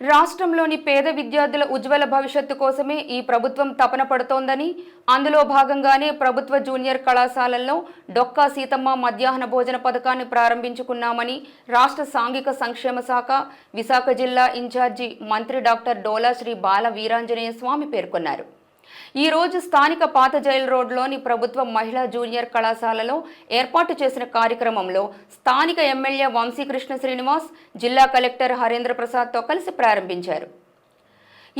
రాష్ట్రంలోని పేద విద్యార్థుల ఉజ్వల భవిష్యత్తు కోసమే ఈ ప్రభుత్వం తపన పడుతోందని అందులో భాగంగానే ప్రభుత్వ జూనియర్ కళాశాలల్లో డొక్కా సీతమ్మ మధ్యాహ్న భోజన పథకాన్ని ప్రారంభించుకున్నామని రాష్ట్ర సాంఘిక సంక్షేమ శాఖ విశాఖ జిల్లా ఇన్ఛార్జి మంత్రి డాక్టర్ డోలా శ్రీ బాల వీరాంజనేయ స్వామి పేర్కొన్నారు. ఈ రోజు స్థానిక పాత జైల్ రోడ్లోని ప్రభుత్వ మహిళా జూనియర్ కళాశాలలో ఏర్పాటు చేసిన కార్యక్రమంలో స్థానిక ఎమ్మెల్యే వంశీకృష్ణ శ్రీనివాస్ జిల్లా కలెక్టర్ హరేంద్ర ప్రసాద్తో కలిసి ప్రారంభించారు.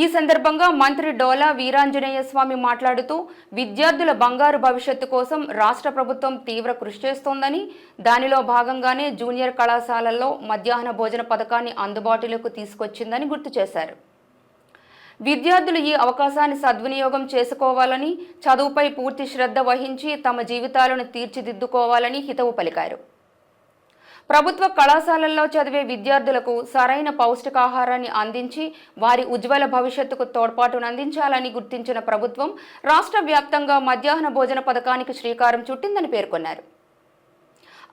ఈ సందర్భంగా మంత్రి డోలా వీరాంజనేయ స్వామి మాట్లాడుతూ విద్యార్థుల బంగారు భవిష్యత్తు కోసం రాష్ట్ర ప్రభుత్వం తీవ్ర కృషి చేస్తోందని దానిలో భాగంగానే జూనియర్ కళాశాలల్లో మధ్యాహ్న భోజన పథకాన్ని అందుబాటులోకి తీసుకొచ్చిందని గుర్తు చేశారు. విద్యార్థులు ఈ అవకాశాన్ని సద్వినియోగం చేసుకోవాలని చదువుపై పూర్తి శ్రద్ధ వహించి తమ జీవితాలను తీర్చిదిద్దుకోవాలని హితవు పలికారు. ప్రభుత్వ కళాశాలల్లో చదివే విద్యార్థులకు సరైన పౌష్టికాహారాన్ని అందించి వారి ఉజ్వల భవిష్యత్తుకు తోడ్పాటును అందించాలని గుర్తించిన ప్రభుత్వం రాష్ట్ర వ్యాప్తంగా మధ్యాహ్న భోజన పథకానికి శ్రీకారం చుట్టిందని పేర్కొన్నారు.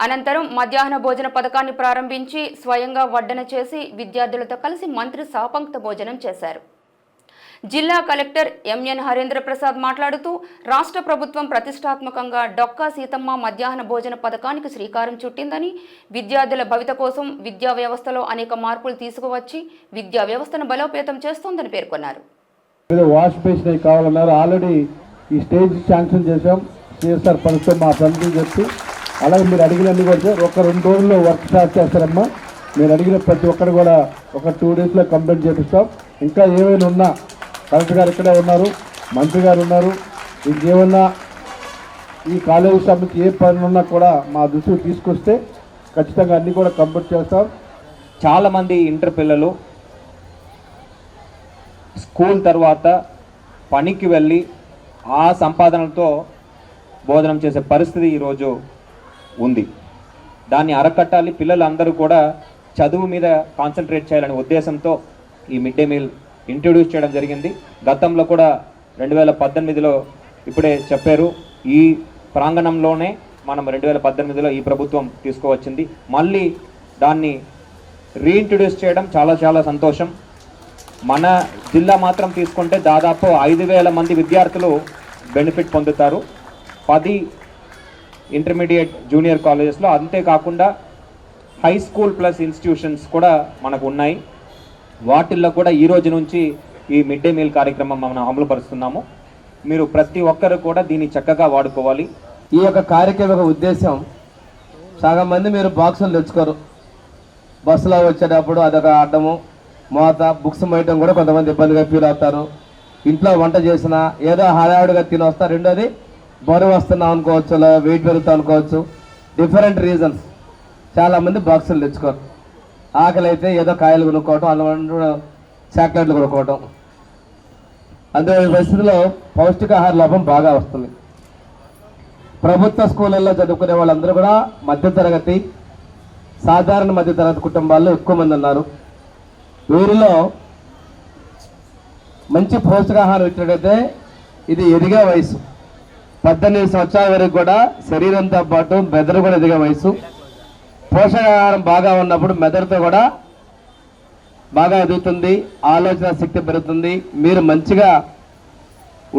అనంతరం మధ్యాహ్న భోజన పథకాన్ని ప్రారంభించి స్వయంగా వడ్డన చేసి విద్యార్థులతో కలిసి మంత్రి సాపంక్త భోజనం చేశారు. జిల్లా కలెక్టర్ ఎంఎన్ హరేంద్ర ప్రసాద్ మాట్లాడుతూ రాష్ట్ర ప్రభుత్వం ప్రతిష్టాత్మకంగా డొక్కా సీతమ్మ మధ్యాహ్న భోజన పథకానికి శ్రీకారం చుట్టిందని విద్యార్థుల భవిత కోసం విద్యా వ్యవస్థలో అనేక మార్పులు తీసుకువచ్చి విద్యా వ్యవస్థను బలోపేతం చేస్తోందని పేర్కొన్నారు. వాష్ బేసిన్ కావాలన్నారు. ఆల్రెడీ ఈ స్టేజ్ శాంక్షన్ చేసాం సిఎస్ఆర్ పనితో మా పనికి చెప్పి అలాగే మీరు అడిగినన్ని కూడా ఒక రెండు రోజుల్లో వర్క్ స్టార్ట్ చేస్తారమ్మా. మీరు అడిగిన ప్రతి ఒక్కరు కూడా ఒక టూ డేస్లో కంప్లీట్ చేపిస్తాం. ఇంకా ఏమైనా ఉన్నా కలెక్టర్ గారు ఇక్కడే ఉన్నారు మంత్రి గారు ఉన్నారు. ఇంకేమన్నా ఈ కాలేజీ సంబంధించి ఏ పనులు ఉన్నా కూడా మా దృష్టికి తీసుకొస్తే ఖచ్చితంగా అన్నీ కూడా కంప్లీట్ చేస్తాం. చాలామంది ఇంటర్ పిల్లలు స్కూల్ తర్వాత పనికి వెళ్ళి ఆ సంపాదనలతో బోధనం చేసే పరిస్థితి ఈరోజు ఉంది. దాన్ని అరకట్టాలి. పిల్లలందరూ కూడా చదువు మీద కాన్సన్ట్రేట్ చేయాలనే ఉద్దేశంతో ఈ మిడ్ డే మీల్ ఇంట్రొడ్యూస్ చేయడం జరిగింది. గతంలో కూడా రెండు వేల పద్దెనిమిదిలో ఇప్పుడే చెప్పారు. ఈ ప్రాంగణంలోనే మనం రెండు వేల పద్దెనిమిదిలో ఈ ప్రభుత్వం తీసుకువచ్చింది. మళ్ళీ దాన్ని రీఇంట్రొడ్యూస్ చేయడం చాలా చాలా సంతోషం. మన జిల్లా మాత్రం తీసుకుంటే దాదాపు ఐదు వేల మంది విద్యార్థులు బెనిఫిట్ పొందుతారు. పది ఇంటర్మీడియట్ జూనియర్ కాలేజెస్లో అంతేకాకుండా హై స్కూల్ ప్లస్ ఇన్స్టిట్యూషన్స్ కూడా మనకు ఉన్నాయి. వాటిల్లో కూడా ఈ రోజు నుంచి ఈ మిడ్ డే మీల్ కార్యక్రమం మనం అమలుపరుస్తున్నాము. మీరు ప్రతి ఒక్కరు కూడా దీన్ని చక్కగా వాడుకోవాలి. ఈ యొక్క కార్యక్రమం ఉద్దేశం సగం మంది మీరు బాక్సులు తెచ్చుకోరు. బస్సులో వచ్చేటప్పుడు అదొక అడ్డము మోత బుక్స్ మోయటం కూడా కొంతమంది ఇబ్బందిగా ఫీల్ అవుతారు. ఇంట్లో వంట చేసినా ఏదో హడావుడిగా తిని వస్తా రెండోది బరువు వస్తున్నాం అనుకోవచ్చు వెయిట్ పెరుగుతాం అనుకోవచ్చు. డిఫరెంట్ రీజన్స్ చాలామంది బాక్సులు తెచ్చుకోరు. ఆకలి అయితే ఏదో కాయలు కొనుక్కోవటం అలా చాక్లెట్లు కొనుక్కోవటం. అందువల్ల పరిస్థితుల్లో పరిస్థితిలో పౌష్టికాహార లోపం బాగా వస్తుంది. ప్రభుత్వ స్కూళ్ళల్లో చదువుకునే వాళ్ళందరూ కూడా మధ్యతరగతి సాధారణ మధ్యతరగతి కుటుంబాల్లో ఎక్కువ మంది ఉన్నారు. వీరిలో మంచి పౌష్టికాహారం ఇచ్చినట్టయితే ఇది ఎదిగే వయసు. పద్దెనిమిది సంవత్సరాల వరకు కూడా శరీరంతో పాటు బెదరు కూడా ఎదిగే వయసు. పోషకాహారం బాగా ఉన్నప్పుడు మెదడుతో కూడా బాగా ఎదుగుతుంది ఆలోచన శక్తి పెరుగుతుంది. మీరు మంచిగా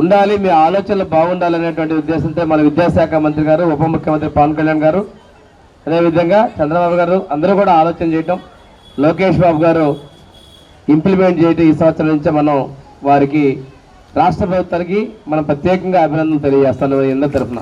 ఉండాలి మీ ఆలోచనలు బాగుండాలి అనేటువంటి ఉద్దేశంతో మన విద్యాశాఖ మంత్రి గారు ఉప ముఖ్యమంత్రి పవన్ కళ్యాణ్ గారు అదేవిధంగా చంద్రబాబు గారు అందరూ కూడా ఆలోచన చేయటం లోకేష్ బాబు గారు ఇంప్లిమెంట్ చేయటం ఈ సంవత్సరం నుంచే మనం వారికి రాష్ట్ర ప్రభుత్వానికి మనం ప్రత్యేకంగా అభినందనలు తెలియజేస్తాను అందరి తరఫున.